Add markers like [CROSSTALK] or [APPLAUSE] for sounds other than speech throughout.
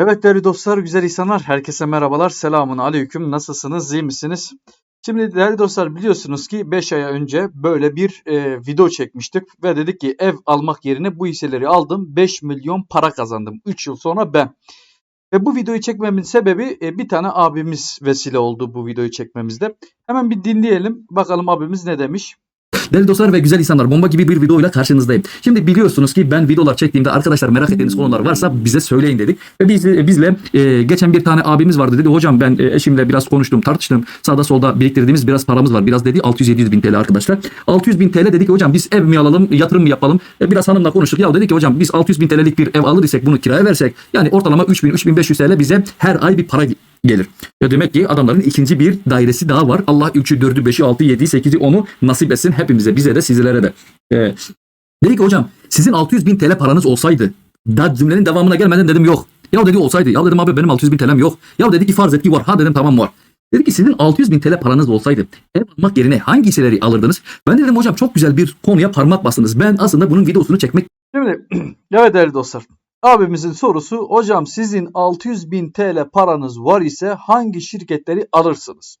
Evet değerli dostlar, güzel insanlar, herkese merhabalar, selamun aleyküm, nasılsınız, iyi misiniz? Şimdi değerli dostlar biliyorsunuz ki 5 ay önce böyle bir e, video çekmiştik ve dedik ki ev almak yerine bu hisseleri aldım, 5 milyon para kazandım 3 yıl sonra ben. Ve bu videoyu çekmemin sebebi e, bir tane abimiz vesile oldu bu videoyu çekmemizde. Hemen bir dinleyelim, bakalım abimiz ne demiş. Değerli dostlar ve güzel insanlar bomba gibi bir videoyla karşınızdayım. Şimdi biliyorsunuz ki ben videolar çektiğimde arkadaşlar merak ettiğiniz konular varsa bize söyleyin dedik. Ve biz bizle e, geçen bir tane abimiz vardı dedi hocam ben e, eşimle biraz konuştum tartıştım. Sağda solda biriktirdiğimiz biraz paramız var. Biraz dedi 600-700 bin TL arkadaşlar. 600 bin TL dedik hocam biz ev mi alalım yatırım mı yapalım? E, biraz hanımla konuştuk. Ya dedi ki hocam biz 600 bin TL'lik bir ev alır isek bunu kiraya versek yani ortalama 3000-3500 TL bize her ay bir para gelir. Ya demek ki adamların ikinci bir dairesi daha var. Allah 3'ü, 4'ü, 5'i, 6'yı, 7'yi, 8'i, 10'u nasip etsin hepimize, bize de, sizlere de. Ee, dedi ki hocam sizin 600 bin TL paranız olsaydı. Da cümlenin devamına gelmeden dedim yok. Ya dedi olsaydı. Ya dedim abi benim 600 bin TL'm yok. Ya dedi ki farz et ki var. Ha dedim tamam var. Dedi ki sizin 600 bin TL paranız olsaydı ev almak yerine hangi hisseleri alırdınız? Ben de dedim hocam çok güzel bir konuya parmak bastınız. Ben aslında bunun videosunu çekmek Şimdi [CLEARS THROAT] evet değerli dostlar. Abimizin sorusu hocam sizin 600 bin TL paranız var ise hangi şirketleri alırsınız?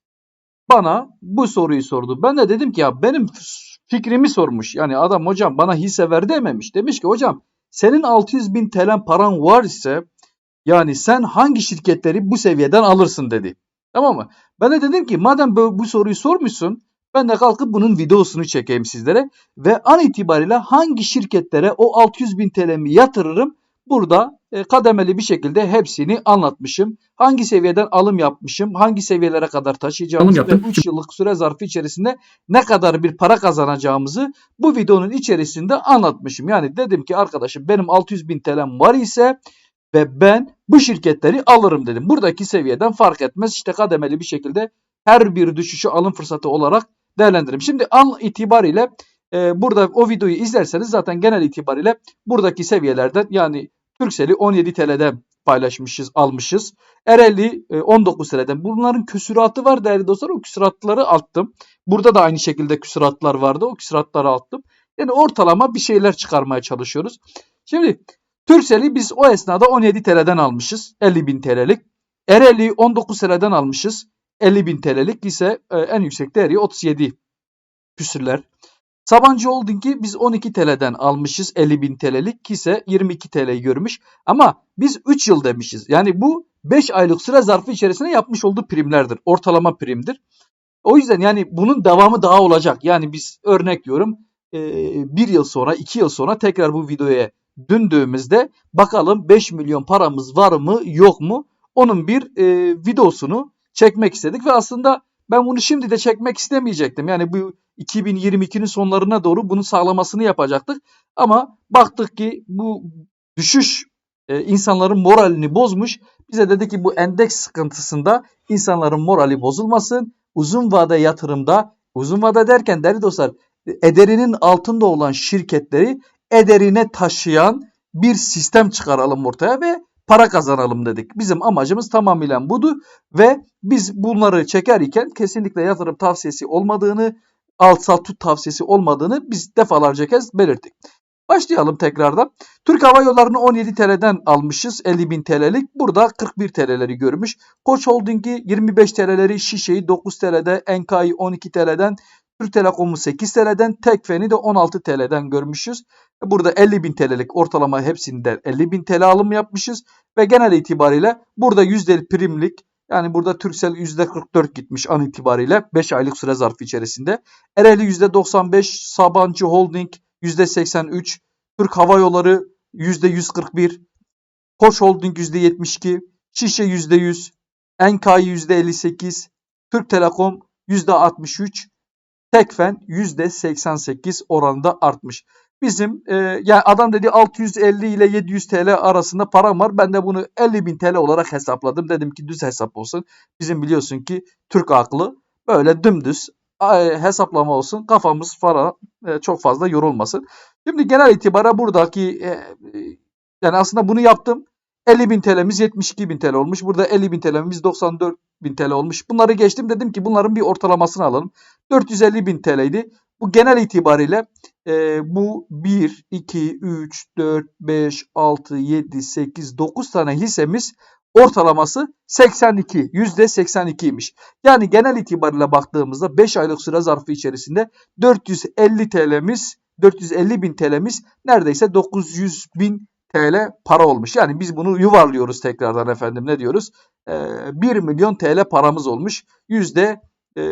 Bana bu soruyu sordu. Ben de dedim ki ya benim fikrimi sormuş. Yani adam hocam bana hisse ver dememiş. Demiş ki hocam senin 600 bin TL paran var ise yani sen hangi şirketleri bu seviyeden alırsın dedi. Tamam mı? Ben de dedim ki madem bu, soruyu sormuşsun ben de kalkıp bunun videosunu çekeyim sizlere ve an itibariyle hangi şirketlere o 600 bin TL'mi yatırırım burada e, kademeli bir şekilde hepsini anlatmışım. Hangi seviyeden alım yapmışım, hangi seviyelere kadar taşıyacağımızı ve yaptım. 3 yıllık süre zarfı içerisinde ne kadar bir para kazanacağımızı bu videonun içerisinde anlatmışım. Yani dedim ki arkadaşım benim 600 bin TL'm var ise ve ben bu şirketleri alırım dedim. Buradaki seviyeden fark etmez işte kademeli bir şekilde her bir düşüşü alım fırsatı olarak değerlendiririm. Şimdi an itibariyle e, burada o videoyu izlerseniz zaten genel itibariyle buradaki seviyelerden yani Turkcell'i 17 TL'den paylaşmışız, almışız. Erel'i e, 19 TL'den. Bunların küsuratı var değerli dostlar. O küsuratları attım. Burada da aynı şekilde küsuratlar vardı. O küsuratları attım. Yani ortalama bir şeyler çıkarmaya çalışıyoruz. Şimdi Turkcell'i biz o esnada 17 TL'den almışız. 50 bin TL'lik. Erel'i 19 TL'den almışız. 50 bin TL'lik ise e, en yüksek değeri 37 küsürler. Sabancı Holding'i biz 12 TL'den almışız 50 bin TL'lik ise 22 TL'yi görmüş. Ama biz 3 yıl demişiz. Yani bu 5 aylık süre zarfı içerisinde yapmış olduğu primlerdir. Ortalama primdir. O yüzden yani bunun devamı daha olacak. Yani biz örnek diyorum bir yıl sonra 2 yıl sonra tekrar bu videoya döndüğümüzde bakalım 5 milyon paramız var mı yok mu? Onun bir videosunu çekmek istedik ve aslında ben bunu şimdi de çekmek istemeyecektim. Yani bu 2022'nin sonlarına doğru bunun sağlamasını yapacaktık. Ama baktık ki bu düşüş e, insanların moralini bozmuş. Bize dedi ki bu endeks sıkıntısında insanların morali bozulmasın. Uzun vade yatırımda, uzun vade derken değerli dostlar ederinin altında olan şirketleri ederine taşıyan bir sistem çıkaralım ortaya ve para kazanalım dedik. Bizim amacımız tamamıyla budu ve biz bunları çekerken kesinlikle yatırım tavsiyesi olmadığını, alt sat tut tavsiyesi olmadığını biz defalarca kez belirttik. Başlayalım tekrardan. Türk Hava Yolları'nı 17 TL'den almışız. 50 bin TL'lik. Burada 41 TL'leri görmüş. Koç Holding'i 25 TL'leri, Şişe'yi 9 TL'de, Enka'yı 12 TL'den, Türk Telekom'u 8 TL'den, Tekfen'i de 16 TL'den görmüşüz. Burada 50 bin TL'lik ortalama hepsinde 50 bin TL alım yapmışız. Ve genel itibariyle burada yüzdeli primlik yani burada Turkcell %44 gitmiş an itibariyle 5 aylık süre zarfı içerisinde. Ereğli %95, Sabancı Holding %83, Türk Hava Yolları %141, Koç Holding %72, Şişe %100, Enkay %58, Türk Telekom %63, Tekfen %88 oranında artmış. Bizim e, yani adam dedi 650 ile 700 TL arasında param var. Ben de bunu 50 bin TL olarak hesapladım. Dedim ki düz hesap olsun. Bizim biliyorsun ki Türk aklı böyle dümdüz e, hesaplama olsun. Kafamız falan e, çok fazla yorulmasın. Şimdi genel itibara buradaki e, yani aslında bunu yaptım. 50 bin TL'miz 72 bin TL olmuş. Burada 50 bin TL'miz 94 bin TL olmuş. Bunları geçtim. Dedim ki bunların bir ortalamasını alalım. 450 bin TL'ydi. Bu genel itibariyle e, bu 1, 2, 3, 4, 5, 6, 7, 8, 9 tane hissemiz ortalaması 82. %82'ymiş. Yani genel itibariyle baktığımızda 5 aylık süre zarfı içerisinde 450 TL'miz 450 bin TL'miz neredeyse 900 bin TL para olmuş. Yani biz bunu yuvarlıyoruz tekrardan efendim ne diyoruz? Ee, 1 milyon TL paramız olmuş. Yüzde e,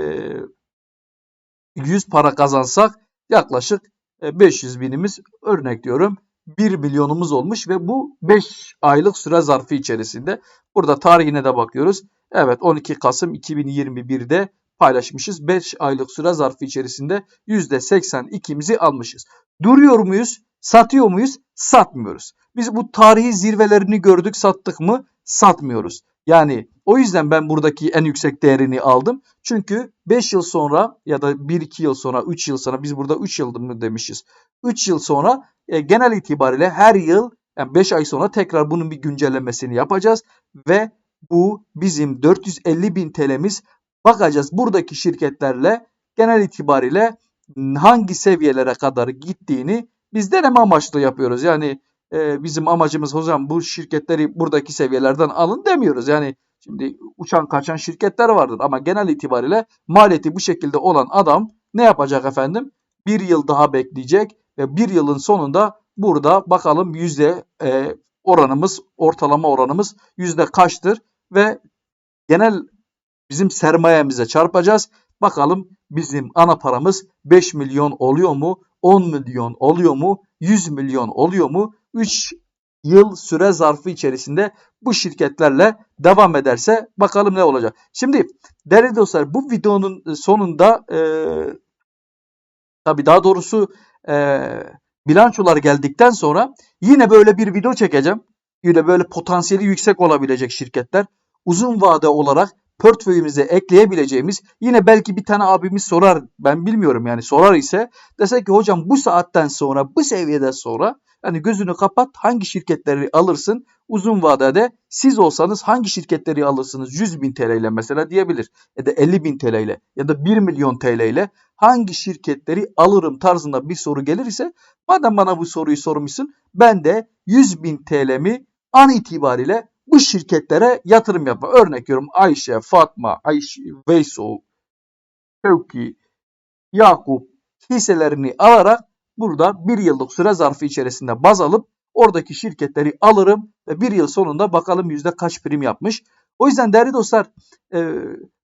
100 para kazansak yaklaşık 500 binimiz örnek diyorum 1 milyonumuz olmuş ve bu 5 aylık süre zarfı içerisinde. Burada tarihine de bakıyoruz. Evet 12 Kasım 2021'de paylaşmışız. 5 aylık süre zarfı içerisinde %82'mizi almışız. Duruyor muyuz? Satıyor muyuz? Satmıyoruz. Biz bu tarihi zirvelerini gördük sattık mı? Satmıyoruz. Yani o yüzden ben buradaki en yüksek değerini aldım. Çünkü 5 yıl sonra ya da 1-2 yıl sonra 3 yıl sonra biz burada 3 yıl mı demişiz. 3 yıl sonra e, genel itibariyle her yıl yani 5 ay sonra tekrar bunun bir güncellemesini yapacağız. Ve bu bizim 450 bin TL'miz bakacağız buradaki şirketlerle genel itibariyle hangi seviyelere kadar gittiğini biz deneme amaçlı yapıyoruz. Yani e, bizim amacımız hocam bu şirketleri buradaki seviyelerden alın demiyoruz. Yani şimdi uçan kaçan şirketler vardır ama genel itibariyle maliyeti bu şekilde olan adam ne yapacak efendim? Bir yıl daha bekleyecek ve bir yılın sonunda burada bakalım yüzde e, oranımız ortalama oranımız yüzde kaçtır ve genel bizim sermayemize çarpacağız. Bakalım bizim ana paramız 5 milyon oluyor mu? 10 milyon oluyor mu? 100 milyon oluyor mu? 3 yıl süre zarfı içerisinde bu şirketlerle devam ederse bakalım ne olacak. Şimdi değerli dostlar bu videonun sonunda e, tabi daha doğrusu e, bilançolar geldikten sonra yine böyle bir video çekeceğim. Yine böyle potansiyeli yüksek olabilecek şirketler uzun vade olarak portföyümüze ekleyebileceğimiz yine belki bir tane abimiz sorar ben bilmiyorum yani sorar ise dese ki hocam bu saatten sonra bu seviyeden sonra yani gözünü kapat hangi şirketleri alırsın? Uzun vadede siz olsanız hangi şirketleri alırsınız? 100 bin TL ile mesela diyebilir. Ya da 50 bin TL ile ya da 1 milyon TL ile hangi şirketleri alırım tarzında bir soru gelirse madem bana bu soruyu sormuşsun ben de 100 bin TL'mi an itibariyle bu şirketlere yatırım yapma. Örnek veriyorum Ayşe, Fatma, Ayşe, Veysel, Şevki, Yakup hisselerini alarak burada bir yıllık süre zarfı içerisinde baz alıp oradaki şirketleri alırım ve bir yıl sonunda bakalım yüzde kaç prim yapmış. O yüzden değerli dostlar e,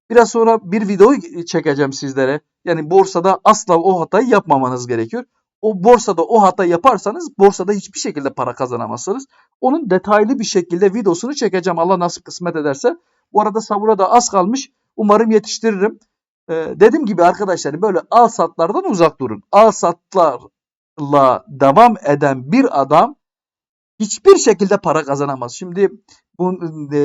biraz sonra bir video çekeceğim sizlere. Yani borsada asla o hatayı yapmamanız gerekiyor. O borsada o hata yaparsanız borsada hiçbir şekilde para kazanamazsınız. Onun detaylı bir şekilde videosunu çekeceğim Allah nasip kısmet ederse. Bu arada savura da az kalmış. Umarım yetiştiririm. Ee, dediğim gibi arkadaşlar böyle al satlardan uzak durun. Al satlarla devam eden bir adam hiçbir şekilde para kazanamaz. Şimdi bu, e,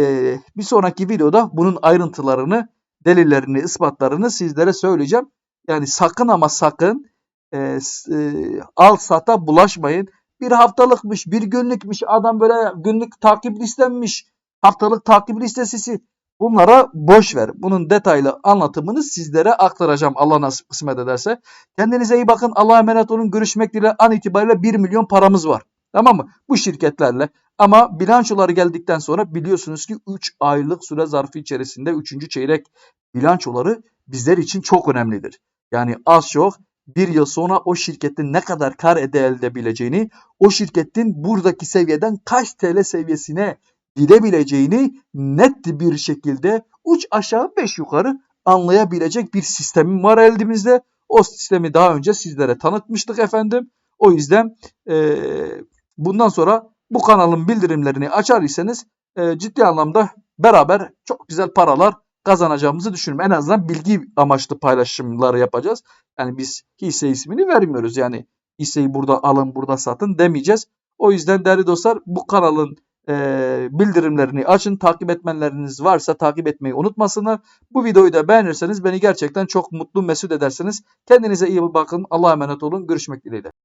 bir sonraki videoda bunun ayrıntılarını, delillerini, ispatlarını sizlere söyleyeceğim. Yani sakın ama sakın e, e, al sata bulaşmayın. Bir haftalıkmış, bir günlükmüş, adam böyle günlük takip listenmiş, haftalık takip listesi. Bunlara boş ver. Bunun detaylı anlatımını sizlere aktaracağım Allah nasip kısmet ederse. Kendinize iyi bakın. Allah'a emanet olun. Görüşmek dileğiyle an itibariyle 1 milyon paramız var. Tamam mı? Bu şirketlerle. Ama bilançoları geldikten sonra biliyorsunuz ki 3 aylık süre zarfı içerisinde 3. çeyrek bilançoları bizler için çok önemlidir. Yani az çok bir yıl sonra o şirketin ne kadar kar elde edebileceğini, o şirketin buradaki seviyeden kaç TL seviyesine gidebileceğini net bir şekilde uç aşağı 5 yukarı anlayabilecek bir sistemim var elimizde. O sistemi daha önce sizlere tanıtmıştık efendim. O yüzden e, bundan sonra bu kanalın bildirimlerini açar iseniz e, ciddi anlamda beraber çok güzel paralar kazanacağımızı düşünüyorum. En azından bilgi amaçlı paylaşımlar yapacağız. Yani biz hisse ismini vermiyoruz. Yani hisseyi burada alın burada satın demeyeceğiz. O yüzden değerli dostlar bu kanalın e, bildirimlerini açın. Takip etmenleriniz varsa takip etmeyi unutmasınlar. Bu videoyu da beğenirseniz beni gerçekten çok mutlu mesut edersiniz. Kendinize iyi bakın. Allah'a emanet olun. Görüşmek dileğiyle.